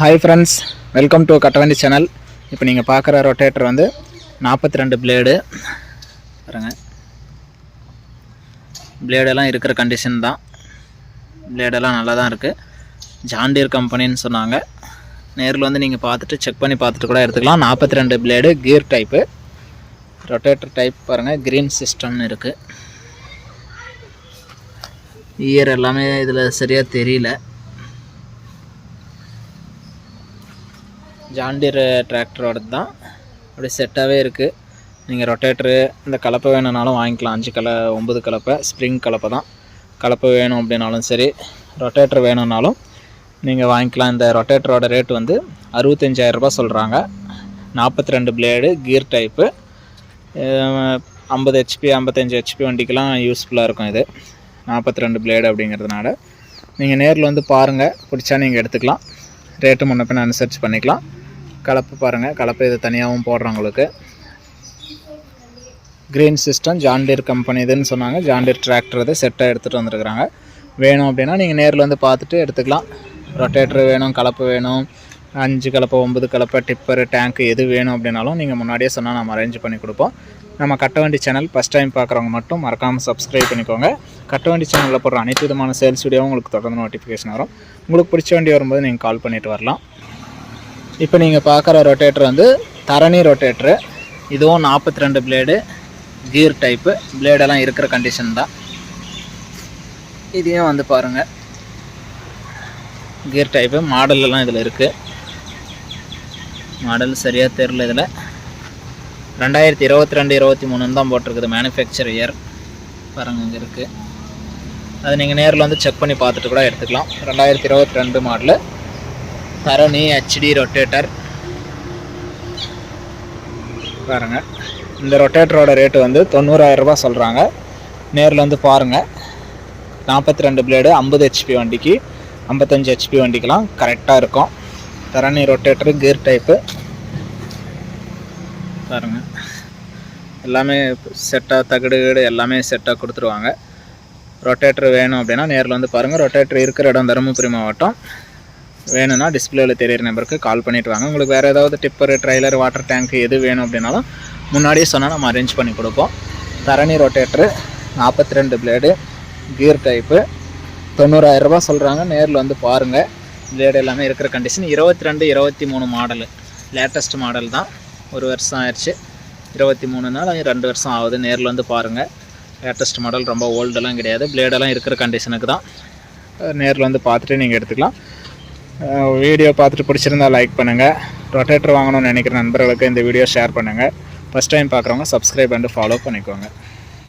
Hi friends welcome to Kattavandi channel இப்போ நீங்கள் பார்க்குற ரொட்டேட்டர் வந்து நாற்பத்தி ரெண்டு பிளேடு பாருங்கள் பிளேடெல்லாம் இருக்கிற கண்டிஷன் தான். பிளேடெல்லாம் நல்லா தான் இருக்குது ஜாண்டியர் கம்பெனின்னு சொன்னாங்க. நேரில் வந்து நீங்கள் பார்த்துட்டு செக் பண்ணி பார்த்துட்டு கூட எடுத்துக்கலாம். நாற்பத்தி ரெண்டு blade gear type rotator type பாருங்கள் க்ரீன் சிஸ்டம்னு இருக்குது இயர் எல்லாமே இதில் சரியாக தெரியல. ஜாண்டியர் டிராக்டரோடது தான். அப்படி செட்டாகவே இருக்குது நீங்கள் ரொட்டேட்டரு இந்த கலப்பை வேணும்னாலும் வாங்கிக்கலாம். அஞ்சு கலை ஒம்பது கலப்பை ஸ்ப்ரிங் கலப்பை தான். கலப்பை வேணும் அப்படின்னாலும் சரி ரொட்டேட்டர் வேணும்னாலும் நீங்கள் வாங்கிக்கலாம். இந்த ரொட்டேட்டரோட ரேட் வந்து அறுபத்தஞ்சாயிரரூபா சொல்கிறாங்க நாற்பத்தி ரெண்டு பிளேடு கீர் டைப்பு ஐம்பது ஹெச்பி ஐம்பத்தஞ்சு ஹெச்பி வண்டிக்கெலாம் யூஸ்ஃபுல்லாக இருக்கும் இது. நாற்பத்தி ரெண்டு பிளேடு அப்படிங்கிறதுனால. நீங்கள் நேரில் வந்து பாருங்கள் பிடிச்சா நீங்கள் எடுத்துக்கலாம். ரேட்டு முன்ன பின்ன அனுசரித்து பண்ணிக்கலாம். கலப்பு பாருங்கள் கலப்பு இது தனியாகவும் போடுறவங்களுக்கு green system John Deere company இதுன்னு சொன்னாங்க. ஜாண்டியர் டிராக்டர் இது செட்டாக எடுத்துகிட்டு வந்திருக்கிறாங்க. வேணும் அப்படின்னா நீங்கள் நேரில் வந்து பார்த்துட்டு எடுத்துக்கலாம். ரொட்டேட்ரு வேணும் கலப்பு வேணும். அஞ்சு கலப்பை ஒம்பது கலப்பை டிப்பரு டேங்க்கு எது வேணும் அப்படின்னாலும் நீங்கள் முன்னாடியே சொன்னால் நம்ம அரேஞ்ச் பண்ணி கொடுப்போம். நம்ம கட்டவண்டி சேனல் ஃபஸ்ட் டைம் பார்க்குறவங்க மட்டும் மறக்காமல் சப்ஸ்கிரைப் பண்ணிக்கோங்க. கட்டவண்டி சேனலில் போடுற அனைத்து விதமான சேல்ஸ் வீடியோவும் உங்களுக்கு தொடர்ந்து நோட்டிஃபிகேஷன் வரும். உங்களுக்கு பிடிச்ச வண்டி வரும்போது நீங்கள் கால் பண்ணிட்டு வரலாம். இப்போ நீங்கள் பார்க்குற ரொட்டேட்டர் வந்து தரணி ரொட்டேட்ரு இதுவும் நாற்பத்தி ரெண்டு பிளேடு கீர் டைப்பு பிளேடெல்லாம் இருக்கிற கண்டிஷன் தான். இதையும் வந்து பாருங்கள் கீர் டைப்பு மாடலெல்லாம் இதில் இருக்குது மாடல் சரியாக தெரில இதில். ரெண்டாயிரத்தி இருபத்தி ரெண்டு இருபத்தி மூணுன்னு தான் போட்டிருக்குது மேனுஃபேக்சர் இயர் பாருங்கள் இங்கே இருக்குது அது நீங்கள் நேரில் வந்து செக் பண்ணி பார்த்துட்டு கூட எடுத்துக்கலாம். ரெண்டாயிரத்தி இருபத்தி ரெண்டு மாடலு தரணி ஹெச்டி ரொட்டேட்டர் பாருங்கள் இந்த ரொட்டேட்டரோட ரேட்டு வந்து தொண்ணூறாயிரம் ரூபாய் சொல்கிறாங்க நேரில் வந்து பாருங்கள் நாற்பத்தி ரெண்டு பிளேடு ஐம்பது ஹெச்பி வண்டிக்கு ஐம்பத்தஞ்சு ஹெச்பி வண்டிக்கெலாம் கரெக்டாக இருக்கும். தரணி ரொட்டேட்டரு கியர் டைப்பு பாருங்கள் எல்லாமே செட்டாக தகடு கிடு எல்லாமே செட்டாக கொடுத்துருவாங்க. ரொட்டேட்டர் வேணும் அப்படின்னா நேரில் வந்து பாருங்கள் ரொட்டேட்டர் இருக்கிற இடம் தருமபுரி மாவட்டம். வேணும்னா டிஸ்பிளேவில் தெரியிற நம்பருக்கு கால் பண்ணிட்டு வாங்க. உங்களுக்கு வேறு ஏதாவது டிப்பர் ட்ரைலர் வாட்டர் டேங்க் எது வேணும் அப்படின்னாலும் முன்னாடியே சொன்னால் நம்ம அரேஞ்ச் பண்ணி கொடுப்போம். தரணி ரொட்டேட்டரு நாற்பத்தி ரெண்டு பிளேடு கியர் டைப்பு தொண்ணூறாயிரரூபா சொல்கிறாங்க நேரில் வந்து பாருங்கள் பிளேடு எல்லாமே இருக்கிற கண்டிஷன் இருபத்தி ரெண்டு இருபத்தி மூணு மாடலு லேட்டஸ்ட் மாடல் தான். ஒரு வருஷம் ஆயிடுச்சு. இருபத்தி மூணுனால ரெண்டு வருஷம் ஆகுது. நேரில் வந்து பாருங்கள் லேட்டஸ்ட் மாடல் ரொம்ப ஓல்டெல்லாம் கிடையாது. பிளேடெல்லாம் இருக்கிற கண்டிஷனுக்கு தான். நேரில் வந்து பார்த்துட்டு நீங்கள் எடுத்துக்கலாம். வீடியோ பார்த்துட்டு பிடிச்சிருந்தா லைக் பண்ணுங்கள் ரொட்டேட்டர் வாங்கணும்னு நினைக்கிற நண்பர்களுக்கு இந்த வீடியோ ஷேர் பண்ணுங்கள் ஃபஸ்ட் டைம் பார்க்குறவங்க சப்ஸ்கிரைப் அண்டு ஃபாலோ பண்ணிக்கோங்க.